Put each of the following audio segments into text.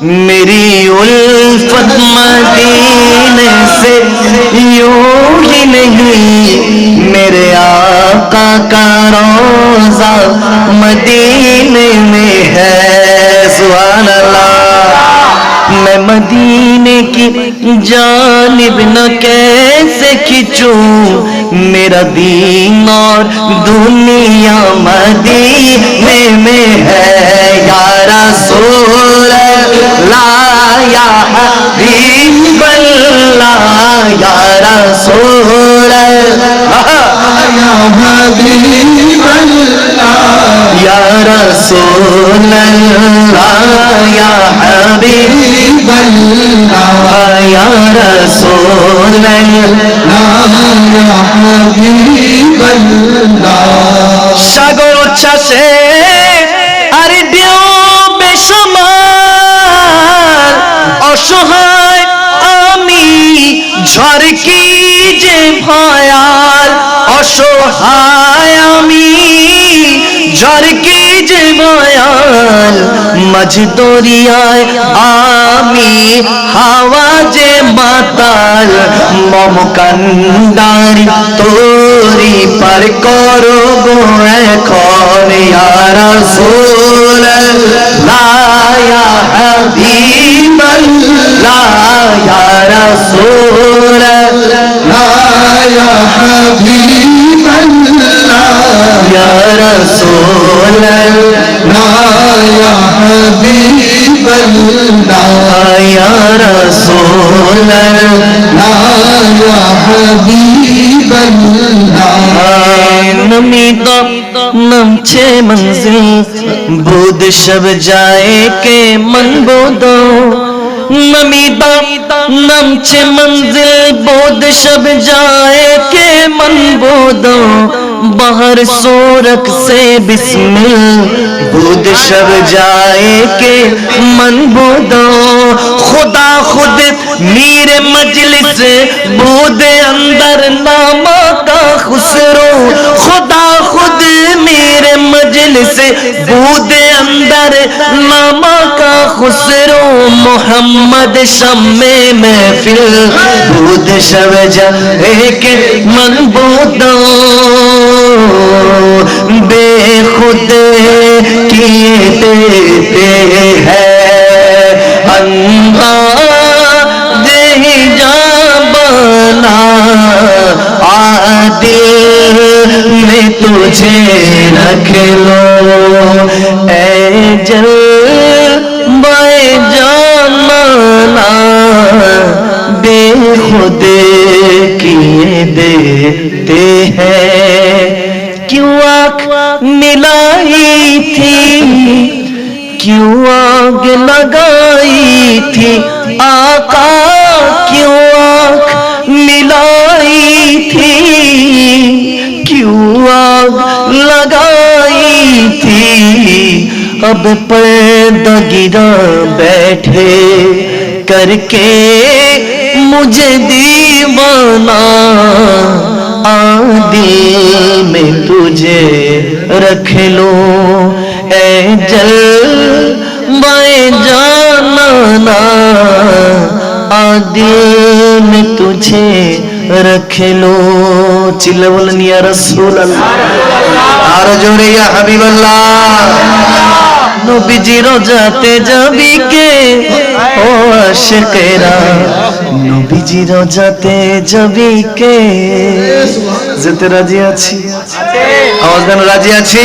میری الفت مدین سے یوں ہی نہیں، میرے آقا کا روزہ مدین میں ہے، سبحان اللہ۔ میں مدینے کی جانب نہ کہہ سے کھینچوں میرا دین اور دنیا مدینے میں ہے یا رسول اللہ یا حبیب اللہ یا رسول اللہ رسول সাগর ছাসে আর ঢেউ বেসমার অসহায় আমি ঝড় কি যে ভয়াল অসহায় আমি ঝড় কি যে ভয়াল মাঝ দরিয়ায় আমি হাওয়া যে মাতাল মম কান্দারি তোরি পার করো গো نمیدو منزل، بود شب جائے کے من بودو۔ نمیدہ نم منزل، بود شب جائے کے من بودو۔ باہر سورک سے بسمل بود شب جائے کے من بودو۔ खुदा खुद मीर मजलिस बूद अंदर नामा का खुसरो खुदा खुद मेरे मजलिस बूद अंदर नामा का खुसरो मोहम्मद शम्मे महफिल बूद शब जाए मन बोदो बेखुद किए देते हैं مجھے رکھ لو۔ اے جل بائے جانا بے خود کیے دیتے ہیں۔ کیوں آنکھ ملائی تھی؟ کیوں آگ لگائی تھی؟ آقا، کیوں آنکھ ملائی لگائی تھی۔ اب پردہ گرا بیٹھے کر کے مجھے دیوانا۔ آدھی میں تجھے رکھ لو۔ اے جل میں جانا آدھی میں تجھے রাখিলো চিল্লা বলেন ইয়া রাসূলুল্লাহ আর জোরে ইয়া হাবিবাল্লাহ নবীজি রোজাতে যাবি কে ও আশিকেরা নবীজি রোজাতে যাবি কে যেতে রাজি আছি আওয়াজ দেন রাজি আছি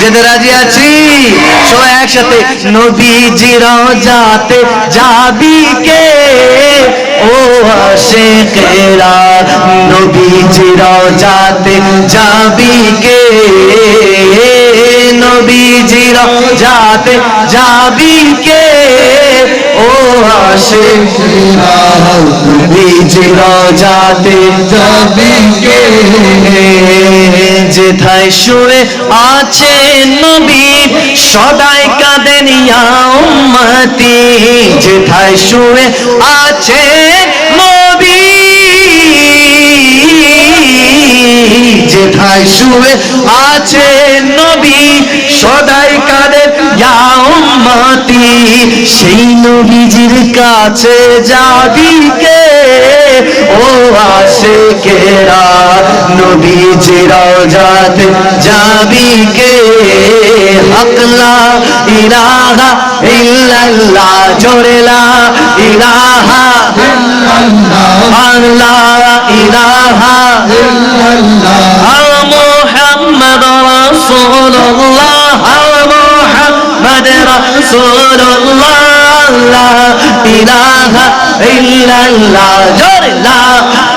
যেতে রাজি আছি সবাই একসাথে নবীজি রোজাতে যাবি কে ও আশিকেরা নবীজি রোজাতে যাবি কে? নবীজি রোজাতে যাবি কে ও আশিকেরা নবীজি রোজাতে যাবি কে? যেথায় শুয়ে আছে নবী সদাই কাঁদেন ইয়া উম্মতি। যেথায় শুয়ে আছে যেথায় শুয়ে আছে নবী? সদাই ইয়া উম্মতি, সেই নবীজির কাছে যাবি কে? ও আশেকেরা, নবীজির রওজাতে যাবি কে? হকলা ইলাহা ইল্লাল্লাহ জোরেলা ইলাহা আল্লাহ ইলাহা محمد رسول الله محمد رسول الله لا إله إلا الله جر لا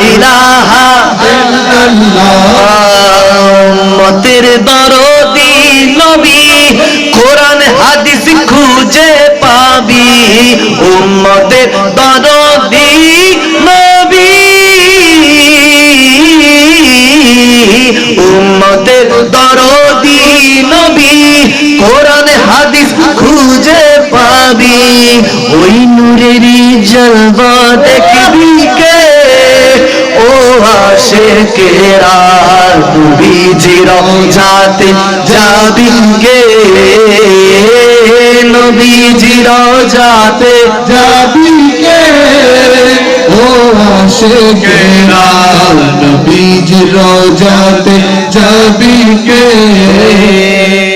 إله মতের দরদি নবী কোরআন হাদিস খুঁজে পাবি উম্মতের দরদি উম্মতের দরদি নবী, কোরআন, হাদিস খুঁজে পাবি। ওই নূরেরই জলবা দেখবি কে? ও আসে কেরা নবীজির যাতে যাবি কে? নবীজির যাতে যাবি কে? ও আশেকেরা নবীজি রোজাতে যাবি কে?